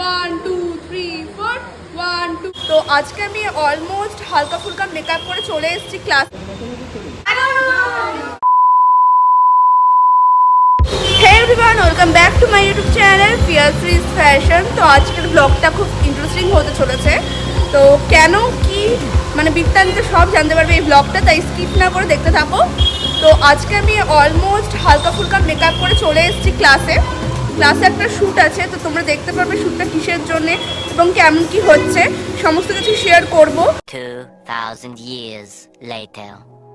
One two three four one two তো আজকে আমি অলমোস্ট হালকা ফুলকা মেকআপ করে চলে এসেছি class everyone welcome back to my YouTube channel ফিয়ারফ্রিজ fashion তো আজকের ব্লগটা খুব ইন্টারেস্টিং হতে চলেছে। তো কেন, কি মানে বৃত্তান্ত সব জানতে পারবে এই ব্লগটা তাই স্কিপ না করে দেখতে থাকো। তো আজকে আমি অলমোস্ট হালকা ফুলকা মেকআপ করে চলে এসেছি ক্লাসে ক্লাসে একটা শ্যুট আছে তো তোমরা দেখতে পারবে শ্যুটটা কিসের জন্যে এবং কেমন কি হচ্ছে সমস্ত কিছু শেয়ার করব। 2,000 years later.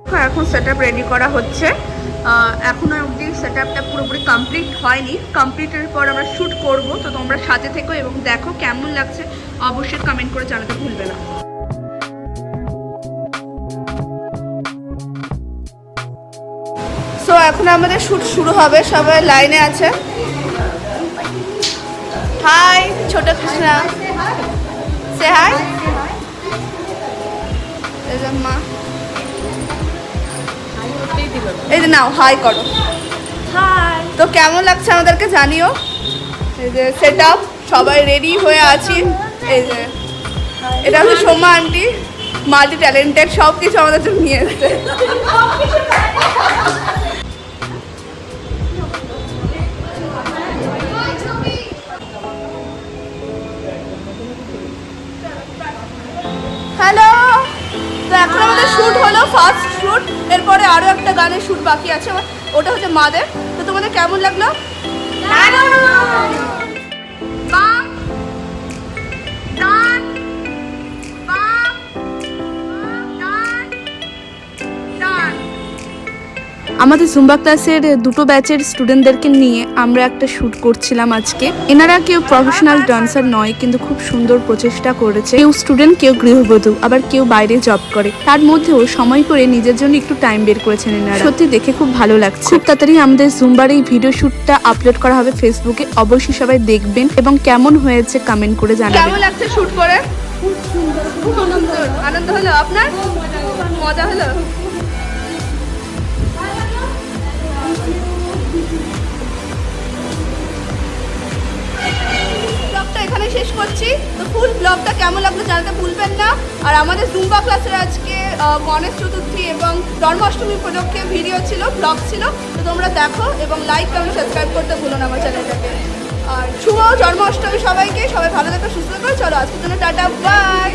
হ্যাঁ এখন সেট আপ রেডি করা হচ্ছে। আহ, এখনও অবধি সেট আপটা পুরোপুরি কমপ্লিট হয়নি। কমপ্লিটের পর আমরা শ্যুট করব তো তোমরা সাথে থেকো এবং দেখো কেমন লাগছে। অবশ্যই কমেন্ট করে জানাতে ভুলবে না। সো এখন আমাদের শ্যুট শুরু হবে সবাই লাইনে আছে। ছোট কৃষ্ণা। সে হাই এই যে মা। এই যে নাও হাই করো। হাই তো কেমন লাগছে আমাদেরকে জানিও? এই যে সেট আপ সবাই রেডি হয়ে আছি। এই যে। এটা হচ্ছে সোমা আন্টি মাল্টি ট্যালেন্টেড সব কিছু আমাদের জন্য নিয়ে এসছে। হলো ফার্স্ট শ্যুট এরপরে আরও একটা গানের শ্যুট বাকি আছে ওটা হচ্ছে মাদের। তো তোমাদের কেমন লাগল? আমাদের জুম্বা ক্লাসের দুটো ব্যাচের স্টুডেন্টদেরকে নিয়ে আমরা একটা শ্যুট করছিলাম আজকে। এনারা কেউ প্রফেশনাল ডান্সার নয়, কিন্তু খুব সুন্দর প্রচেষ্টা করেছে। কেউ স্টুডেন্ট কেউ গৃহবধূ, আবার কেউ বাইরে জব করে। তার মধ্যেও সময় করে নিজের জন্য একটু টাইম বের করেছেন এনারা। সত্যি দেখে খুব ভালো লাগছে। খুব তাড়াতাড়ি আমাদের জুম্বার এই ভিডিও শ্যুটটা আপলোড করা হবে ফেসবুকে অবশ্যই সবাই দেখবেন এবং কেমন হয়েছে কমেন্ট করে জানাবেন। কেমন লাগছে শুট করে? খুব সুন্দর, খুব আনন্দ আনন্দ হলো আপনার? মজা হলো? করছি। তো ফুল ব্লগটা কেমন লাগল জানাতে ভুলবেন না। আর আমাদের জুম্বা ক্লাসের আজকে গণেশ চতুর্থী এবং জন্মাষ্টমী উপলক্ষে ভিডিও ছিল ব্লগ ছিল। তো তোমরা দেখো এবং লাইক কমেন্ট সাবস্ক্রাইব করতে ভুলো না আমার চ্যানেলটাকে। আর শুভ জন্মাষ্টমী সবাইকে, সবাই ভালো থাকো, সুস্থ থাকো। চলো, আজকের জন্য টাটা বাই